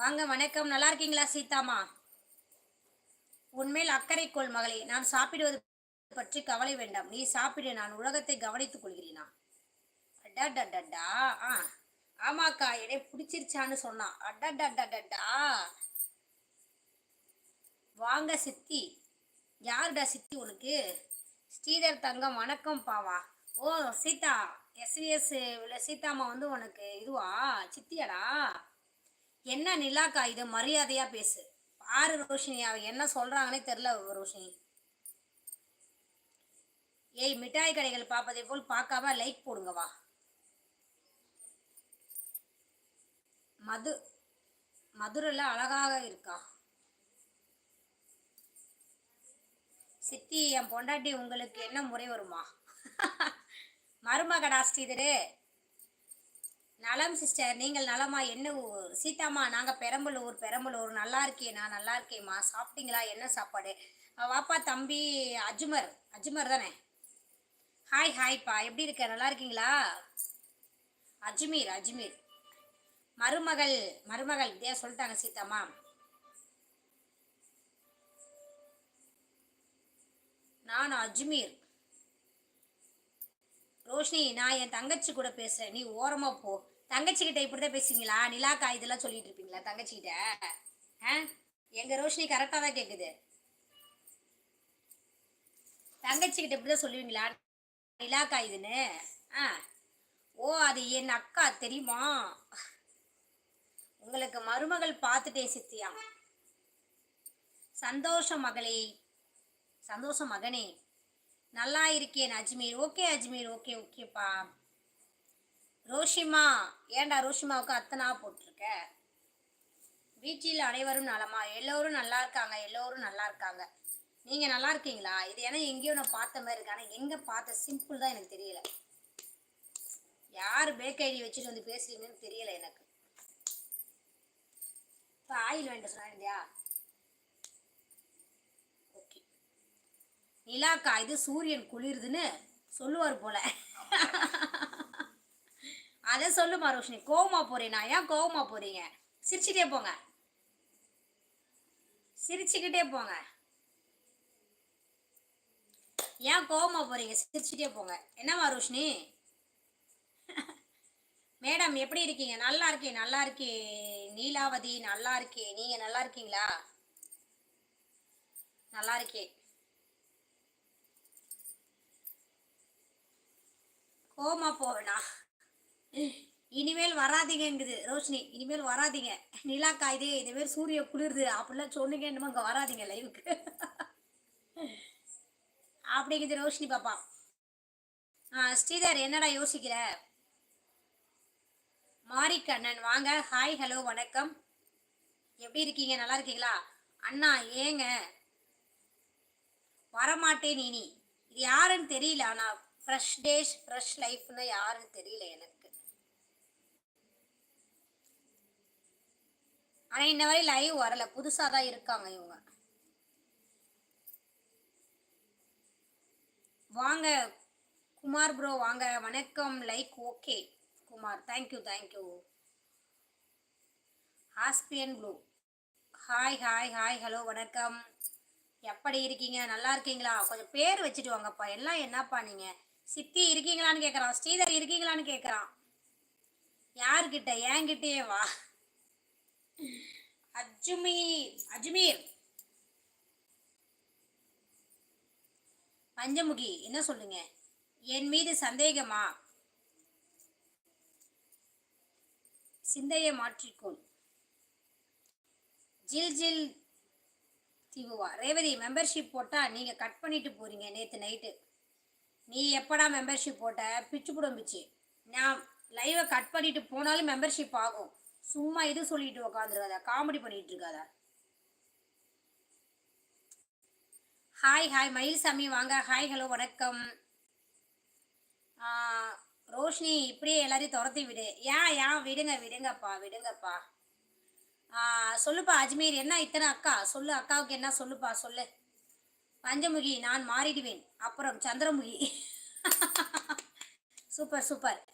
வாங்க வணக்கம். நல்லா இருக்கீங்களா சீதாமா உன்மேல் அக்கறை கொள் மகளே. நான் சாப்பிடுவது பற்றி கவலை வேண்டாம். நீ சாப்பிடு நான் உலகத்தை கவனித்துக் கொள்கிறேனா? அடடடடா ஆ ஆமாக்கா என்னை பிடிச்சிருச்சான்னு சொன்னான் அடடடடடா வாங்க சித்தி. யாருடா சித்தி உனக்கு? ஸ்ரீதர் தங்கம் வணக்கம் பாவா. ஓ சீதா. எஸ்விஎஸ் சீதாம்மா வந்து உனக்கு இதுவா? சித்தியாடா? என்ன நிலாக்கா இது? மரியாதையா பேசு. பாரு ரோஷினி அவ என்ன சொல்றாங்கன்னே தெரியல ரோஷினி. ஏய் மிட்டாய் கடைகள் பார்ப்பதை போல் பார்க்காம லைக் போடுங்க வா. மது மதுரில் அழகாக இருக்கா? சித்தி என் பொண்டாட்டி உங்களுக்கு என்ன முறை வருமா? மருமகடா ஸ்ரீதரு. நலம் சிஸ்டர் நீங்கள் நலமா? என்ன ஊர் சீதாம்மா நாங்கள் பெரம்பலூர் பெரம்பலூர். நல்லா இருக்கே நான் நல்லா இருக்கேம்மா சாப்பிட்டீங்களா? என்ன சாப்பாடு? வாப்பா தம்பி அஜ்மர். அஜ்மர் தானே? ஹாய் ஹாய்ப்பா எப்படி இருக்க? நல்லா இருக்கீங்களா? அஜ்மீர் அஜ்மீர். மருமகள் மருமகள் இதே சொல்லிட்டாங்க சீதாமா நான் அஜ்மீர். ரோஷினி நான் என் தங்கச்சி கூட பேசுறேன். நீ ஓரமா போ. தங்கச்சி கிட்ட இப்படிதான் பேசுவீங்களா? நிலாக்கா இதெல்லாம் சொல்லிட்டு இருப்பீங்களா தங்கச்சி கிட்ட ஆ? எங்க ரோஷினி கரெக்டா தான் கேக்குது. தங்கச்சி கிட்ட இப்படிதான் சொல்லுவீங்களா? நிலாக்கா இதுன்னு? ஆ. ஓ அது என் அக்கா தெரியுமா? உங்களுக்கு மருமகள் பார்த்துட்டேன் சித்தியா? சந்தோஷம் மகளே. சந்தோஷம் மகனே. நல்லா இருக்கேன் அஜ்மீர். ஓகே அஜ்மீர் ஓகே ஓகேப்பா. ரோஷிமா ஏன்டா ரோஷிமாவுக்கு அத்தனா போட்டிருக்க? வீட்டில் அனைவரும் நலமா? எல்லோரும் நல்லா இருக்காங்க எல்லோரும் நல்லா இருக்காங்க. நீங்கள் நல்லா இருக்கீங்களா? இது ஏன்னா எங்கேயோ நான் பார்த்த மாதிரி இருக்கு. ஆனால் எங்கே பார்த்த சிம்பிள் தான் எனக்கு தெரியல. யார் பேக் ஐடி வச்சுட்டு வந்து பேசுறீங்கன்னு தெரியல எனக்கு. இப்போ ஆயில் வேண்ட சொன்னா இல்லையா நிலாக்கா இது சூரியன் குளிருதுன்னு சொல்லுவார் போல. அதை சொல்லுமா ரோஷினி கோவமா போறீனா? ஏன் கோவமா போறீங்க? சிரிச்சுட்டே போங்க. சிரிச்சுக்கிட்டே போங்க. ஏன் கோவமா போறீங்க? சிரிச்சுட்டே போங்க. என்னவா ரோஷினி மேடம் எப்படி இருக்கீங்க? நல்லா இருக்கேன் நல்லா இருக்கேன். நீலாவதி நல்லா இருக்கேன். நீங்க நல்லா இருக்கீங்களா? நல்லா இருக்கேன். கோமா போவேனா. இனிமேல் வராதீங்கங்குது ரோஷினி. இனிமேல் வராதீங்க. நிலா இதே இதுமாரி சூரிய குளிருது. அப்படிலாம் சொன்னீங்க என்னமோ அங்கே வராதீங்க லைவுக்கு அப்படிங்குது ரோஷினி பாப்பா. ஆ ஸ்ரீதர் என்னடா யோசிக்கிற? மாரிக்கண்ணன் வாங்க. ஹாய் ஹலோ வணக்கம். எப்படி இருக்கீங்க? நல்லா இருக்கீங்களா? அண்ணா ஏங்க. வரமாட்டேன் இனி இது யாருன்னு தெரியல ஆனால் ஃப்ரெஷ் டேஸ் ஃப்ரெஷ் லைஃப்னு யாருன்னு தெரியல எனக்கு. ஆனால் இன்ன வரை லைவ் வரல. புதுசாக தான் இருக்காங்க இவங்க. வாங்க குமார் ப்ரோ வாங்க. வணக்கம். Like okay Kumar thank you thank you ஹாஸ்பியன் blue hi hi hi hello வணக்கம். எப்படி இருக்கீங்க? நல்லா இருக்கீங்களா? கொஞ்சம் பேர் வச்சுட்டு வாங்கப்பா. எல்லாம் என்னப்பா நீங்கள் சித்தி இருக்கீங்களான்னு கேட்குறான் ஸ்ரீதர் இருக்கீங்களான்னு கேட்குறான் யார்கிட்ட? என்கிட்டயே வா. அஜ்மீர் அஜ்மீர் பஞ்சமுகி என்ன சொல்லுங்க? என் மீது சந்தேகமா? சிந்தையை மாற்றிக்கொள். ஜில் ஜில் திவுவா. ரேவதி மெம்பர்ஷிப் போட்டால் நீங்கள் கட் பண்ணிட்டு போறீங்க நேற்று நைட்டு நீ எப்படா மெம்பர்ஷிப் போட்ட? பிச்சு புடம் பிச்சு. நான் லைவை கட் பண்ணிட்டு போனாலும் மெம்பர்ஷிப் ஆகும். சும்மா இது சொல்லிட்டு உக்காந்துருக்காத? காமெடி பண்ணிட்டு இருக்காத ஹாய் ஹாய் மயில்சாமி. வாங்க. ஹாய் ஹலோ வணக்கம். ரோஷினி இப்படியே எல்லாரையும் துரத்தி விடு. ஏன் ஏன் விடுங்க விடுங்கப்பா விடுங்கப்பா. சொல்லுப்பா அஜ்மீர் என்ன இத்தனை அக்கா? சொல்லு அக்காவுக்கு என்ன சொல்லுப்பா? சொல்லு. பஞ்சமுகி நான் மாறிடுவேன். அப்புறம் சந்திரமுகி. Super super.